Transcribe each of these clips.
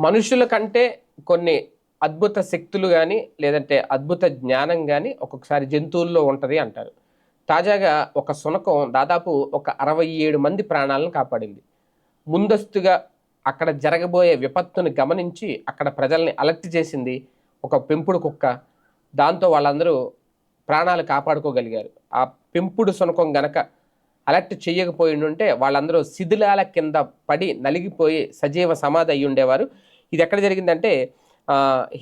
మనుషుల కంటే కొన్ని అద్భుత శక్తులు కానీ లేదంటే అద్భుత జ్ఞానం కానీ ఒక్కొక్కసారి జంతువుల్లో ఉంటుంది అంటారు. తాజాగా ఒక శునకం దాదాపు ఒక అరవై ఏడు మంది ప్రాణాలను కాపాడింది. ముందస్తుగా అక్కడ జరగబోయే విపత్తును గమనించి అక్కడ ప్రజల్ని అలర్ట్ చేసింది ఒక పెంపుడు కుక్క. దాంతో వాళ్ళందరూ ప్రాణాలు కాపాడుకోగలిగారు. ఆ పెంపుడు శునకం గనక అలర్ట్ చేయకపోయి ఉంటే వాళ్ళందరూ శిథిలాల కింద పడి నలిగిపోయి సజీవ సమాధి అయి ఉండేవారు ఇది ఎక్కడ జరిగిందంటే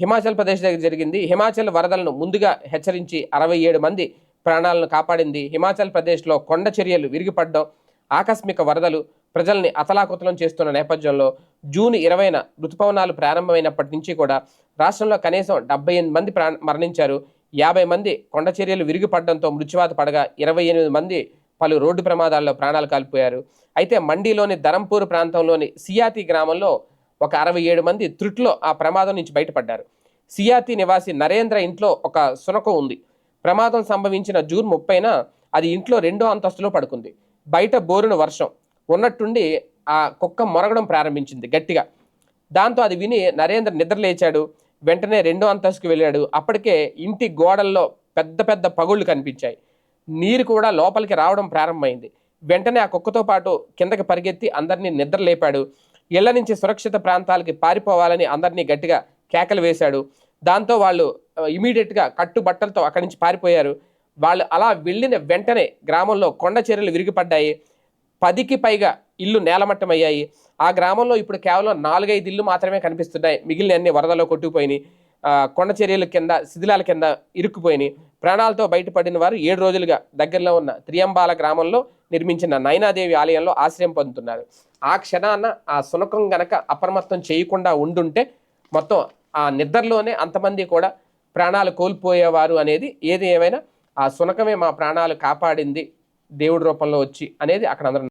హిమాచల్ ప్రదేశ్ దగ్గర జరిగింది. హిమాచల్ వరదలను ముందుగా హెచ్చరించి అరవై ఏడు మంది ప్రాణాలను కాపాడింది. హిమాచల్ ప్రదేశ్లో కొండ చర్యలు విరిగిపడడం ఆకస్మిక వరదలు ప్రజల్ని అతలాకుతలం చేస్తున్న నేపథ్యంలో జూన్ ఇరవైన ఋతుపవనాలు ప్రారంభమైనప్పటి నుంచి కూడా రాష్ట్రంలో కనీసం డెబ్బై ఎనిమిది మంది మరణించారు. యాభై మంది కొండ చర్యలు విరిగిపడడంతో మృత్యువాత పడగా ఇరవై ఎనిమిది మంది పలు రోడ్డు ప్రమాదాల్లో ప్రాణాలు కాల్పోయారు. అయితే మండీలోని ధరంపూర్ ప్రాంతంలోని సియాతి గ్రామంలో ఒక అరవై ఏడు మంది త్రుట్లో ఆ ప్రమాదం నుంచి బయటపడ్డారు. సియాతి నివాసి నరేంద్ర ఇంట్లో ఒక సునకం ఉంది. ప్రమాదం సంభవించిన జూన్ ముప్పైన అది ఇంట్లో రెండో అంతస్తులో పడుకుంది. బయట బోరున వర్షం. ఉన్నట్టుండి ఆ కుక్క మొరగడం ప్రారంభించింది గట్టిగా. దాంతో అది విని నరేంద్ర నిద్ర లేచాడు. వెంటనే రెండో అంతస్తుకు వెళ్ళాడు. అప్పటికే ఇంటి గోడల్లో పెద్ద పెద్ద పగుళ్ళు కనిపించాయి. నీరు కూడా లోపలికి రావడం ప్రారంభమైంది. వెంటనే ఆ కుక్కతో పాటు కిందకి పరిగెత్తి అందరినీ నిద్ర లేపాడు. ఇళ్ళ నుంచి సురక్షిత ప్రాంతాలకి పారిపోవాలని అందరినీ గట్టిగా కేకలు వేశాడు. దాంతో వాళ్ళు ఇమీడియట్గా కట్టు బట్టలతో అక్కడి నుంచి పారిపోయారు. వాళ్ళు అలా వెళ్ళిన వెంటనే గ్రామంలో కొండ చర్యలు విరిగిపడ్డాయి. పదికి పైగా ఇల్లు నేలమట్టమయ్యాయి. ఆ గ్రామంలో ఇప్పుడు కేవలం నాలుగైదు ఇల్లు మాత్రమే కనిపిస్తున్నాయి. మిగిలిన అన్ని వరదలో కొట్టుకుపోయినాయి. కొండ చర్యల కింద శిథిలాల కింద ఇరుక్కుపోయినాయి. ప్రాణాలతో బయటపడిన వారు ఏడు రోజులుగా దగ్గరలో ఉన్న త్రియంబాల గ్రామంలో నిర్మించిన నైనాదేవి ఆలయంలో ఆశ్రయం పొందుతున్నారు. ఆ క్షణాన ఆ శునకం గనక అప్రమత్తం చేయకుండా ఉండుంటే మొత్తం ఆ నిద్రలోనే అంతమంది కూడా ప్రాణాలు కోల్పోయేవారు అనేది ఏది ఏమైనా ఆ శునకమే మా ప్రాణాలు కాపాడింది దేవుడి రూపంలో వచ్చి అనేది అక్కడ అందరూ